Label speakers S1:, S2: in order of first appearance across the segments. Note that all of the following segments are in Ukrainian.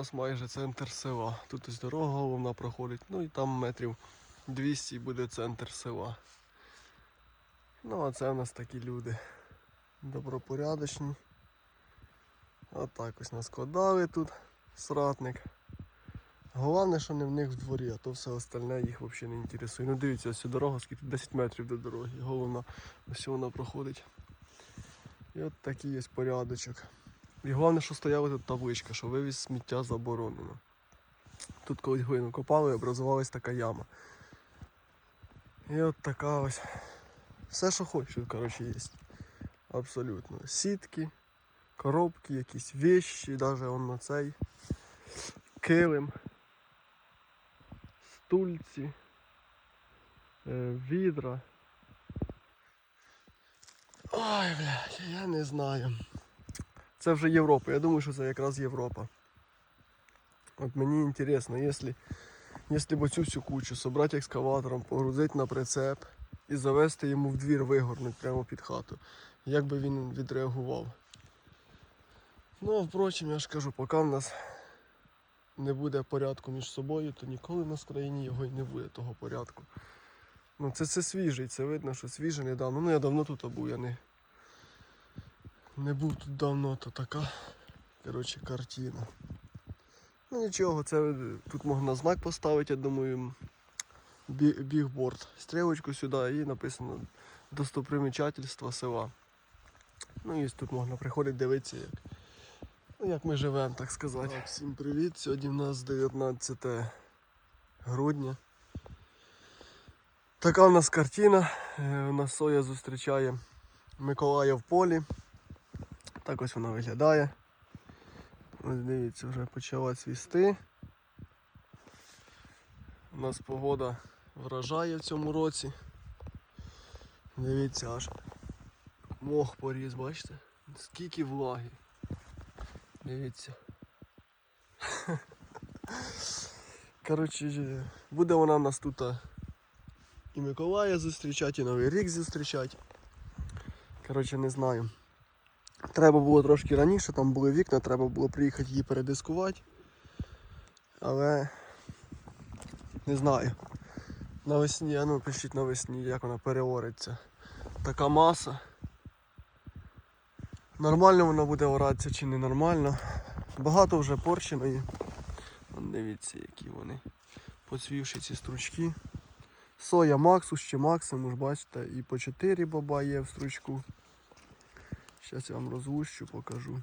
S1: нас майже центр села. Тут ось дорога головна проходить, ну і там метрів 200 буде центр села. Ну, а це в нас такі люди. Добропорядочні. Отак ось наскладали тут сратник. Головне, що не в них в дворі, а то все остальне їх взагалі не інтересує. Ну дивіться, ось дорога, скільки 10 метрів до дороги. Головна, ось вона проходить. І от такий є порядочок. І головне, що стояла тут табличка, що вивіз сміття заборонено. Тут колись глину копали і образувалась така яма. І от така ось. Все, що хочеш, тут, коротше, є. Абсолютно. Сітки, коробки, якісь вещі, навіть он на цей килим, стульці, е, відра. Ой, блядь, я не знаю. Це вже Європа. Я думаю, що це якраз Європа. От мені інтересно, якщо, якщо цю всю кучу собрати екскаватором, погрузити на прицеп і завести йому в двір вигорнути прямо під хату, як би він відреагував. Ну, а впрочем, я ж кажу, поки в нас не буде порядку між собою, то ніколи в нас в країні його і не буде того порядку. Ну, це, це свіжий, це видно, що свіже недавно. Ну я давно тут був, я не, не був тут давно, то така коротше, картина. Ну нічого, це тут можна знак поставити, я думаю, бі- бігборд. Стрілочку сюди і написано достопримічательства села. Ну і тут можна приходити дивитися, як, ну, як ми живемо, так сказати. Так, всім привіт. Сьогодні в нас 19 грудня. Така в нас картина. Е, У нас соя зустрічає Миколая в полі. Так ось вона виглядає. Ось дивіться, вже почала цвісти. У нас погода вражає в цьому році. Дивіться, аж мох поріз, бачите? Скільки влаги. Дивіться. Коротше, буде вона нас тут і Миколая зустрічати, і Новий рік зустрічати. Коротше, не знаю. Треба було трошки раніше, там були вікна, треба було приїхати її передискувати. Але не знаю. Навесні, ну пишіть навесні, як вона переориться. Така маса. Нормально вона буде оратися чи не нормально. Багато вже порщеної. Дивіться, які вони поцвівші ці стручки. Соя Максус чи Максимус, бачите, і по 4 боба є в стручку. Зараз я вам розлущу, покажу.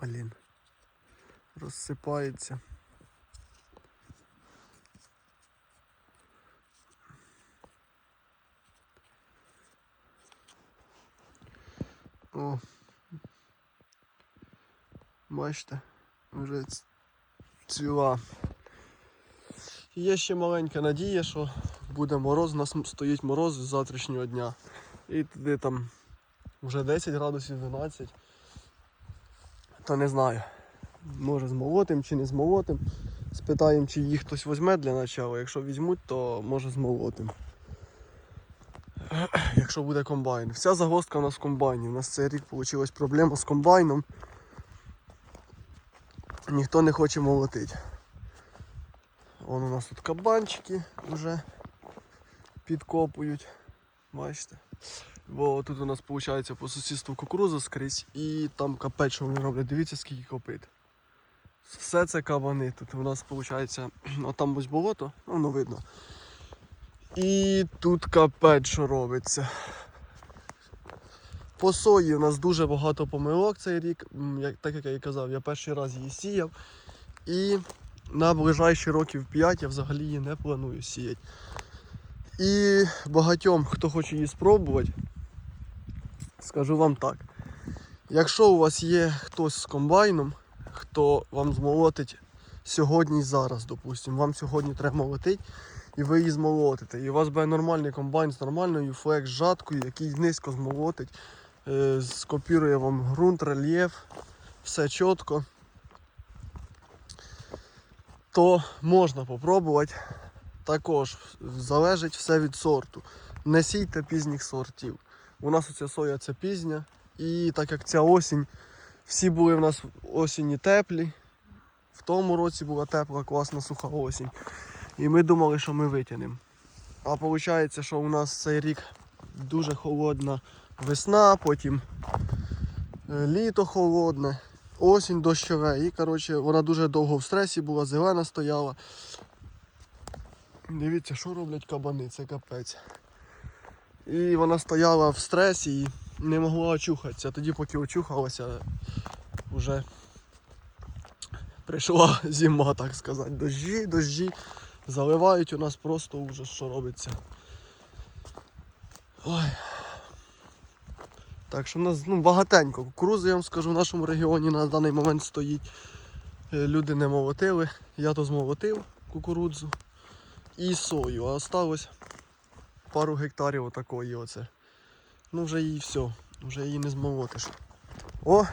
S1: Блін. Розсипається. О. Бачите, вже цвіла. Є ще маленька надія, що буде мороз, у нас стоїть мороз з завтрашнього дня. І туди там вже 10 градусів 12. Та не знаю. Може змолотим чи не змолотим. Спитаємо, чи їх хтось візьме для начала. Якщо візьмуть, то може змолотим. Якщо буде комбайн. Вся загвоздка у нас в комбайні. У нас цей рік вийшла проблема з комбайном. Ніхто не хоче молотити. Вон у нас тут кабанчики вже підкопують. Бачите? Бо тут у нас виходить по сусідству кукуруза скрізь і там капець, що вони роблять. Дивіться, скільки копит. Все це кабани. Тут у нас виходить, отам ось болото, ну воно видно. І тут капець, що робиться. По сої у нас дуже багато помилок цей рік. Так як я і казав, я перший раз її сіяв. І на ближайші років 5 я взагалі її не планую сіяти. І багатьом, хто хоче її спробувати, скажу вам так. Якщо у вас є хтось з комбайном, хто вам змолотить сьогодні і зараз, допустимо, вам сьогодні треба молотити, і ви її змолотите. І у вас буде нормальний комбайн з нормальною флекс жаткою, який низько змолотить, е, скопірує вам ґрунт, рельєф, все чітко, то можна попробувати. Також залежить все від сорту. Не сійте пізніх сортів. У нас оця соя це пізня. І так як ця осінь Всі були в нас осінні теплі. В тому році була тепла, класна суха осінь. І ми думали, що ми витягнемо. А виходить, що у нас цей рік дуже холодна весна, потім е, літо холодне, осінь дощове. І коротше, вона дуже довго в стресі була, зелена стояла. Дивіться, що роблять кабани, це капець. І вона стояла в стресі і не могла очухатися. Тоді, поки очухалася, вже прийшла зима, так сказати. Дощі, дощі заливають у нас просто ужас, що робиться. Ой. Так що в нас ну, багатенько. Кукурузи, я вам скажу, в нашому регіоні на даний момент стоїть. Е, Люди не молотили. Я то змолотив кукурудзу і сою, а осталось пару гектарів отакої оце. Ну вже її все, вже її не змолотиш. О!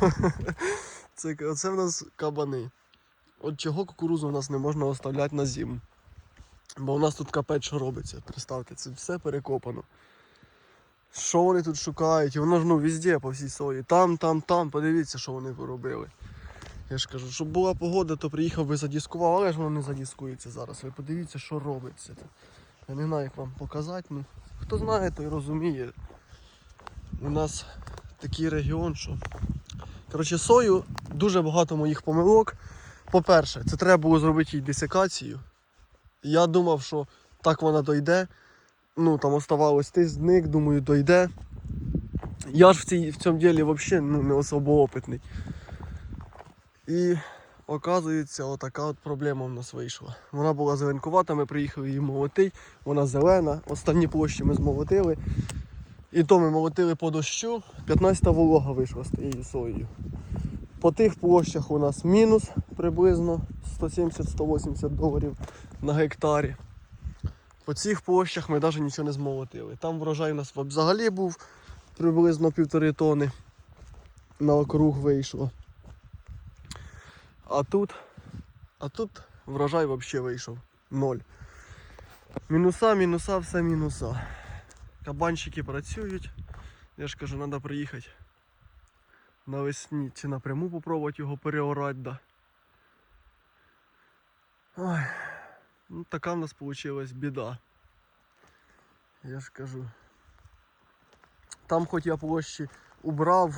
S1: Це, оце в нас кабани. От чого кукурузу в нас не можна оставляти на зиму. Бо у нас тут капець що робиться. Представте, це все перекопано. Що вони тут шукають? І воно ж ну везде по всій сої. Там, там, там. Подивіться, що вони поробили. Я ж кажу, щоб була погода, то приїхав би задіскував, але ж воно не задіскується зараз. Ви подивіться, що робиться. Я не знаю, як вам показати. Ну, хто знає, той розуміє. У нас такий регіон, що. Коротше, сою дуже багато моїх помилок. По-перше, це треба було зробити їй десикацію. Я думав, що так вона дойде. Ну, там оставалось тижник, думаю, дойде. Я ж в, цій, в цьому ділі взагалі ну, не особо опитний. І оказується, отака от проблема в нас вийшла. Вона була зеленкувата, ми приїхали її молотити, вона зелена, останні площі ми змолотили. І то ми молотили по дощу, 15-та волога вийшла з тією соєю. По тих площах у нас мінус приблизно 170-180 доларів на гектарі. По цих площах ми навіть нічого не змолотили. Там врожай у нас взагалі був приблизно півтори тони на округ вийшло. А тут, а тут врожай взагалі вийшов. Ноль. Мінуса, мінуса, все мінуса. Кабанчики працюють. Я ж кажу, треба приїхати навесні чи напряму попробувати його переорати. Да. Ой, ну така в нас вийшла біда. Я ж кажу. Там хоч я площі убрав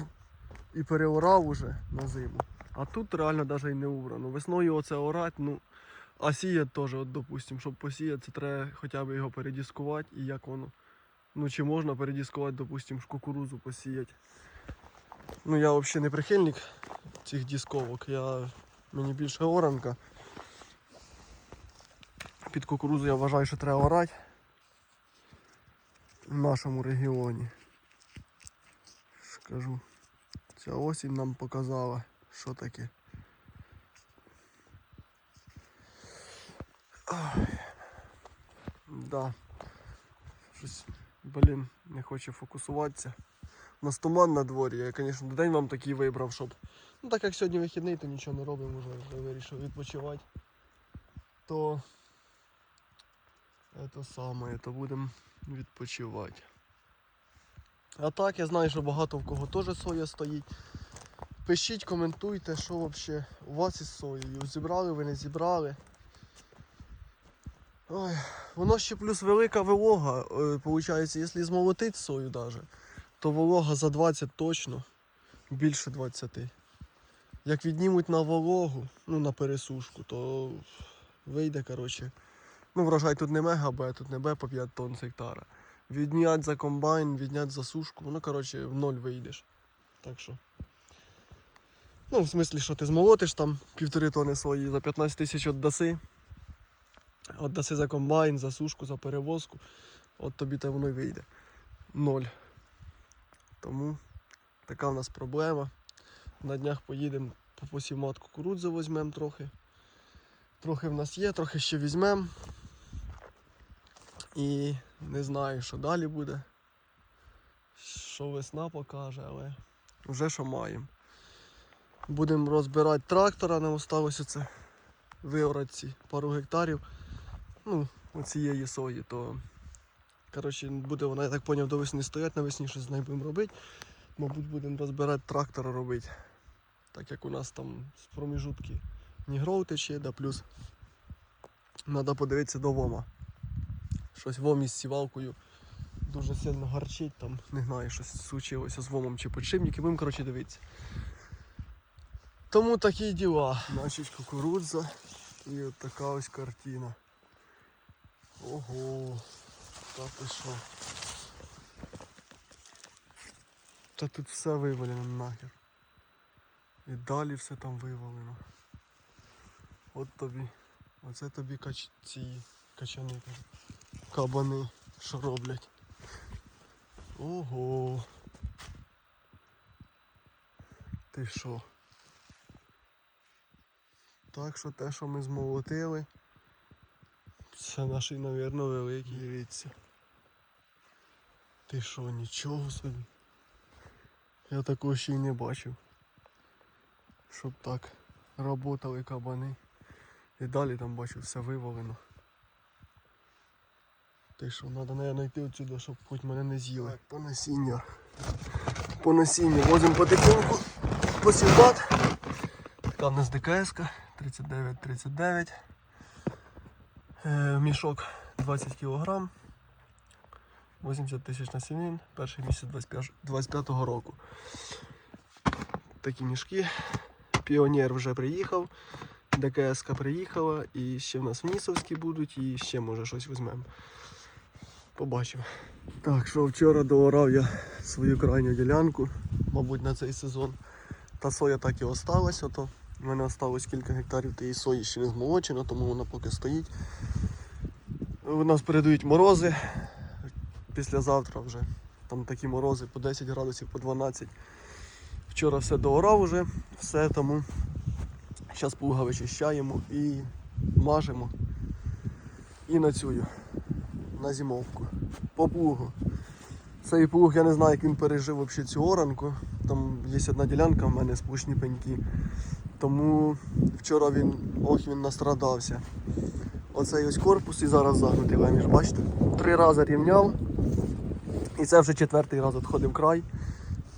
S1: і переорав уже на зиму. А тут реально навіть і не убрано. Весною оце орать, ну, а сіяти теж, от, допустим, щоб посіяти, це треба хоча б його передіскувати і як воно. Ну чи можна передіскувати, допустим, ж кукурузу посіяти. Ну я взагалі не прихильник цих дісковок. Я... Мені більше оранка. Під кукурузу я вважаю, що треба орати в нашому регіоні. Скажу. Ця осінь нам показала, що таке. Да. Щось, блін, не хоче фокусуватися. У нас туман на дворі, я, звісно, день вам такий вибрав, щоб. Ну так як сьогодні вихідний, то нічого не робимо, вже, вже вирішив відпочивати. То це саме, то будемо відпочивати. А так, я знаю, що багато в кого теж соя стоїть. Пишіть, коментуйте, що взагалі у вас із соєю. Зібрали ви, не зібрали. Ой, воно ще плюс велика вилога. Е, Получається, якщо змолотити сою даже, то волога за 20 точно, більше 20. Як віднімуть на вологу, ну на пересушку, то вийде, коротше. Ну, врожай тут не мега Б, тут не Б по 5 тонн з гектара. Віднять за комбайн, віднять за сушку, ну коротше в ноль вийдеш. Так що. Ну, в смислі, що ти змолотиш там півтори тони свої за 15 тисяч віддаси. Віддаси за комбайн, за сушку, за перевозку. От тобі та воно й вийде. Ноль. Тому така в нас проблема. На днях поїдемо по посівмат кукурудзи візьмемо трохи. Трохи в нас є, трохи ще візьмемо. І не знаю, що далі буде. Що весна покаже, але вже що маємо. Будемо розбирати трактора, нам осталося це виорати ці пару гектарів. Ну, оцієї сої, то коротше, буде вона, я так зрозумів, до весни стоять, навесні щось з нею будемо робити. Мабуть, будемо розбирати трактора робити. Так як у нас там з проміжутки Нігров тече, да плюс треба подивитися до Вома. Щось Вом із сівалкою дуже сильно гарчить, там не знаю, щось случилося з Вомом чи подшипники, будемо коротше дивитися. Тому такі діла. Значить кукурудза і от така ось картина. Ого, та ти що? Та тут все вивалено нахер. І далі все там вивалено. От тобі. Оце тобі кач... ці качани, кабани, що роблять. Ого. Ти що? Так що те, що ми змолотили, це наші, мабуть, великі. Дивіться. Ти що, нічого собі? Я такого ще й не бачив. Щоб так работали кабани. І далі там бачу все вивалено. Ти що, треба не знайти отсюди, щоб хоч мене не з'їли. Так, по насіння. По насінню возимо потихоньку посівбат. Така в нас ДКС 39-39. Е, мішок 20 кг. 80 тисяч насінин, перший місяць 25-го року. Такі мішки. Піонер вже приїхав, ДКС приїхала, і ще в нас Внісовські будуть, і ще може щось візьмемо. Побачимо. Так, що вчора доорав я свою крайню ділянку, мабуть, на цей сезон. Та соя так і осталась, ото. У мене осталось кілька гектарів тієї сої ще не змолочено, тому вона поки стоїть. У нас передають морози. Післязавтра вже. Там такі морози по 10 градусів, по 12. Вчора все доорав уже, все тому. Зараз плуга вичищаємо і мажемо. І на цю, на зимовку. По плугу. Цей плуг, я не знаю, як він пережив взагалі цю оранку. Там є одна ділянка в мене спушні пеньки. Тому вчора він, ох, він настрадався. Оцей ось корпус і зараз загнутий виміж, бачите? Три рази рівняв. І це вже четвертий раз відходив край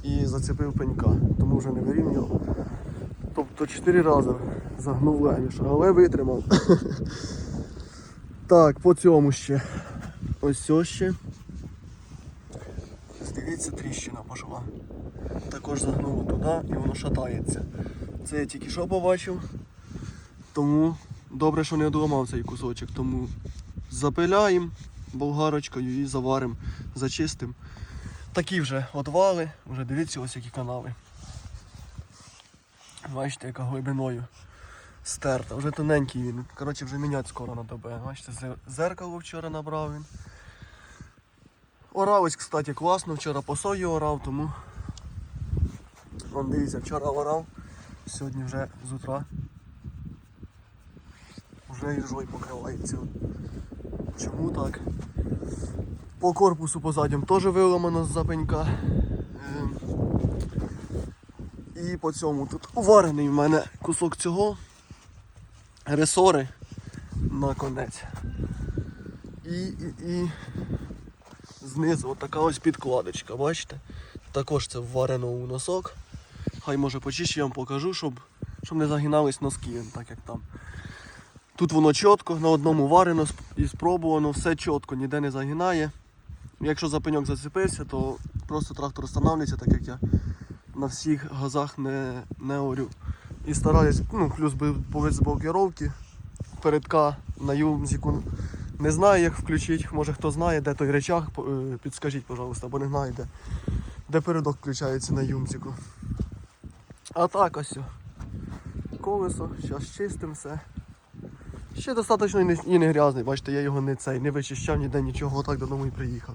S1: і зацепив пенька, тому вже не вирівнював. Тобто чотири рази загнув леміш, але витримав. так, по цьому ще. Ось цього ще. Дивіться, тріщина пішла. Також загнуло туди і воно шатається. Це я тільки що побачив. Тому добре, що не одламав цей кусочок. Тому запиляємо болгарочкою і заваримо, зачистимо. Такі вже отвали, вже дивіться ось які канали. Бачите, яка глибиною стерта, вже тоненький він. Коротше, вже міняти скоро на тебе. Бачите, зеркало вчора набрав він. Орав ось, кстати, класно, вчора по сою орав, тому. Вон дивіться, вчора орав, сьогодні вже з утра. Вже іржою покривається. Чому так? По корпусу позадям теж виламано з запенька. Ем, І по цьому тут уварений в мене кусок цього ресори на конець. І, і, і знизу отака ось підкладочка, бачите? Також це вварено у носок. Хай може почище я вам покажу, щоб, щоб не загинались носки, так як там. Тут воно чітко, на одному варено і спробувано, все чітко, ніде не загинає. Якщо за пеньок зацепився, то просто трактор встановлюється, так як я на всіх газах не, не орю. І стараюсь, ну, плюс би по з блокировки передка на юмзіку. Не знаю, як включити, може хто знає, де той речах, е, підскажіть, пожалуйста, бо не знаю, де, де передок включається на юмзіку. А так ось. Колесо, зараз чистим все. Ще достатньо і не, і не грязний, бачите, я його не цей, не вичищав ніде нічого, отак додому і приїхав.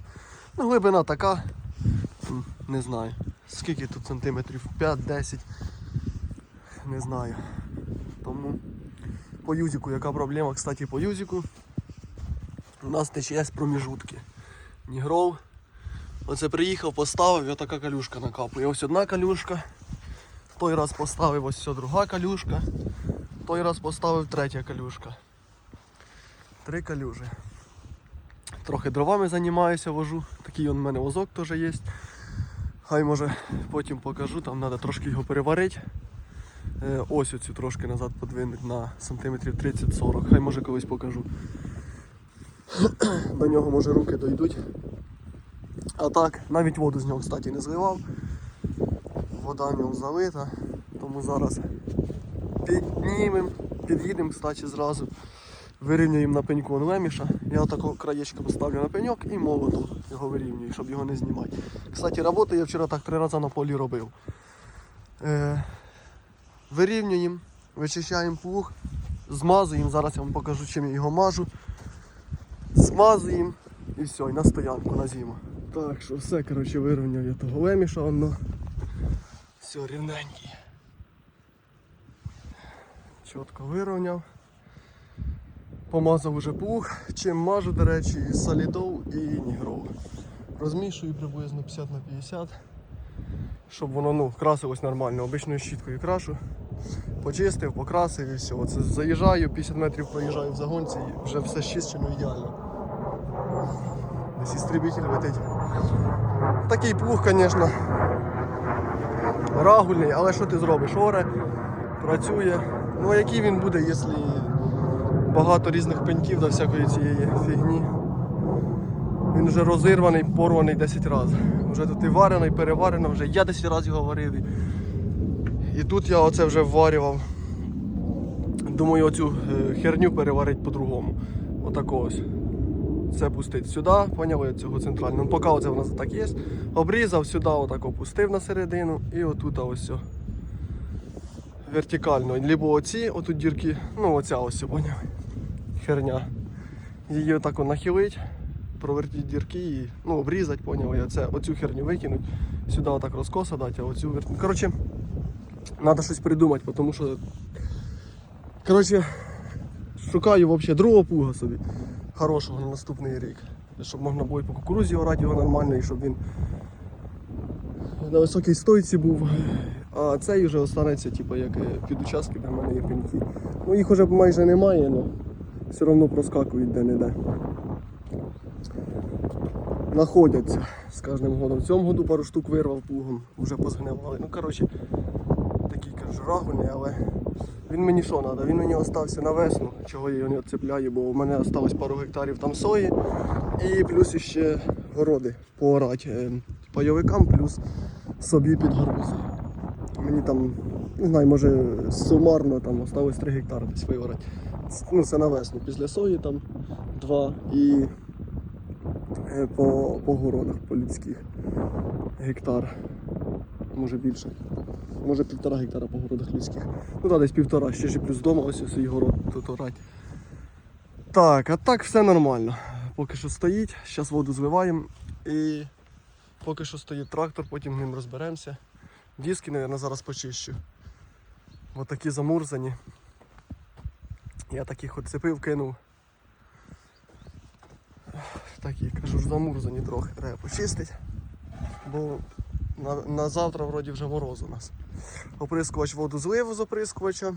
S1: Ну, глибина така, не знаю. Скільки тут сантиметрів? 5-10. Не знаю. Тому по юзику яка проблема, кстати, по юзику. У нас тече проміжутки. Нігров. Оце приїхав, поставив і отака калюшка накапує. Ось одна калюшка. Той раз поставив ось ця друга калюшка. Той раз поставив третя калюшка. Три калюжі. Трохи дровами займаюся, вожу. Такий он в мене возок теж є. Хай може потім покажу, там треба трошки його переварити. Е, Ось оцю трошки назад подвинути на сантиметрів 30-40. Хай може колись покажу. До нього може руки дойдуть. А так, навіть воду з нього, кстати, не зливав. Вода в ньому залита, тому зараз піднімемо, під'їдемо, кстати, зразу. Вирівнюємо на пеньку леміша. Я отако краєчко поставлю на пеньок і молотом його вирівнюю, щоб його не знімати. Кстати, роботу я вчора так три рази на полі робив. Е, вирівнюємо, вичищаємо плуг, змазуємо. Зараз я вам покажу, чим я його мажу. Змазуємо і все, і на стоянку на зиму. Так що все, коротше, вирівняв я того леміша, воно. Все, рівненький. Чітко вирівняв. Помазав уже плуг, чим мажу, до речі, і солідол і нігров. Розмішую приблизно 50 на 50, щоб воно ну, красилось нормально. Обичною щіткою крашу. Почистив, покрасив і все. Оце заїжджаю, 50 метрів проїжджаю в загонці і вже все щищено ідеально. Десь істребитель летить. Такий плуг, звісно, рагульний, але що ти зробиш? Оре, працює. Ну а який він буде, якщо багато різних пеньків до всякої цієї фігні. Він вже розірваний, порваний 10 разів. Вже тут і варено, і переварено, вже я 10 разів його варив. І- тут я оце вже вварював. Думаю, оцю е, херню переварити по-другому. Отако ось. Це пустить сюди, поняли цього центрального. Ну, поки в нас так є. Обрізав сюди, отак опустив на середину і отут ось. Вертикально. Либо оці, отут дірки, ну оця ось, поняли. Херня. Її отак нахилить, провертіть дірки і ну, обрізати, поняли. Оце, оцю херню викинуть, сюди отак розкоса дати, а оцю вер... Коротше, треба щось придумати, тому що. Коротше, шукаю взагалі другого плуга собі. Хорошого на наступний рік. Щоб можна було і по кукурузі орати його нормально, і щоб він на високій стойці був. А цей вже останеться, типу, як під участки, де мене є пеньки. Ну їх вже майже немає, але все одно проскакують де-не-де. Находяться з кожним годом. В цьому году пару штук вирвав плугом, вже позгнивали. Ну, коротше, такий кажу, рагульний, але він мені що треба? Він мені остався на весну, чого я його не відцепляю, бо в мене осталось пару гектарів там сої і плюс ще городи поорати е, пайовикам, плюс собі під гарбузи. Мені там, не знаю, може сумарно там осталось 3 гектари десь виорати. Ну, це на весну. Після сої там 2 і е, по, по городах, по людських гектар. Може більше. Може півтора гектара по городах людських. Ну так, десь півтора, ще ж плюс вдома ось і город тут орать. Так, а так все нормально. Поки що стоїть, зараз воду зливаємо і поки що стоїть трактор, потім ним розберемося. Диски, мабуть, зараз почищу. Ось такі замурзані. Я таких от цепив, кинув. Такі, кажу, замурзані трохи, треба почистити. Бо на, на завтра вроді вже мороз у нас. Оприскувач воду злив з оприскувача.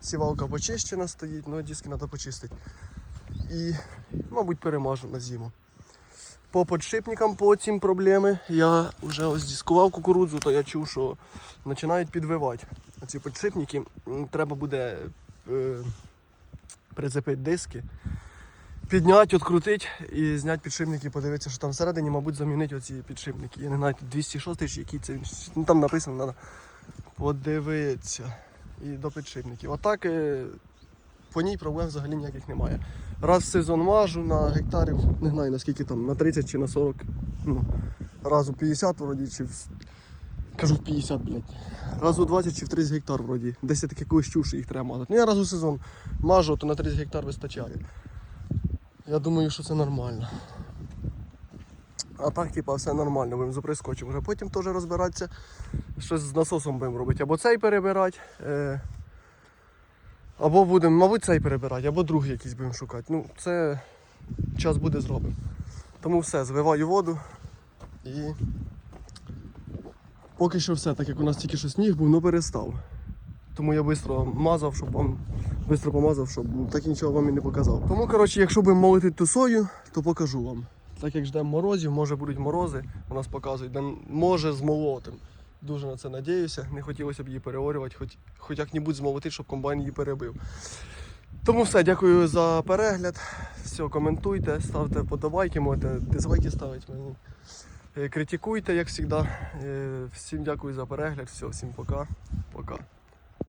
S1: Сівалка почищена стоїть, ну диски треба почистити. І, мабуть, перемажу на зиму. По подшипникам по цим проблеми я вже ось дискував кукурудзу, то я чув, що починають підвивати. Ці подшипники треба буде е, прицепити диски, підняти, відкрутити і зняти підшипники, подивитися, що там всередині, мабуть, замінити оці підшипники. Я не знаю, 206 чи який це. Ну, там написано, треба подивитися. І до підшипників. Отак е, по ній проблем взагалі ніяких немає. Раз в сезон мажу на гектарів, не знаю наскільки там, на 30 чи на 40. Ну, раз у 50 вроді, чи в... кажу в 50, блядь. Раз у 20 чи в 30 гектар вроді. Десь я таке колись чув, що їх треба мазати. Ну я раз у сезон мажу, то на 30 гектар вистачає. Я думаю, що це нормально. А так, типа, все нормально, будемо з оприскувачем вже потім теж розбиратися. Щось з насосом будемо робити. Або цей перебирати. Е... Або будемо, мабуть, цей перебирати, або другий якийсь будемо шукати. Ну, це час буде зробимо. Тому все, зливаю воду і поки що все, так як у нас тільки що сніг був, ну перестав. Тому я швидко мазав, щоб вам швидко помазав, щоб ну, так нічого вам і не показав. Тому, коротше, якщо будемо молити ту сою, то покажу вам. Так як ждемо морозів, може будуть морози, у нас показують, може змолотим. Дуже на це надіюся. Не хотілося б її переорювати, хоч, хоч як-небудь змолотити, щоб комбайн її перебив. Тому все, дякую за перегляд. Все, коментуйте, ставте вподобайки, можете дизлайки ставити мені. Е, Критикуйте, як завжди. Е, Всім дякую за перегляд. Все, всім пока. Пока.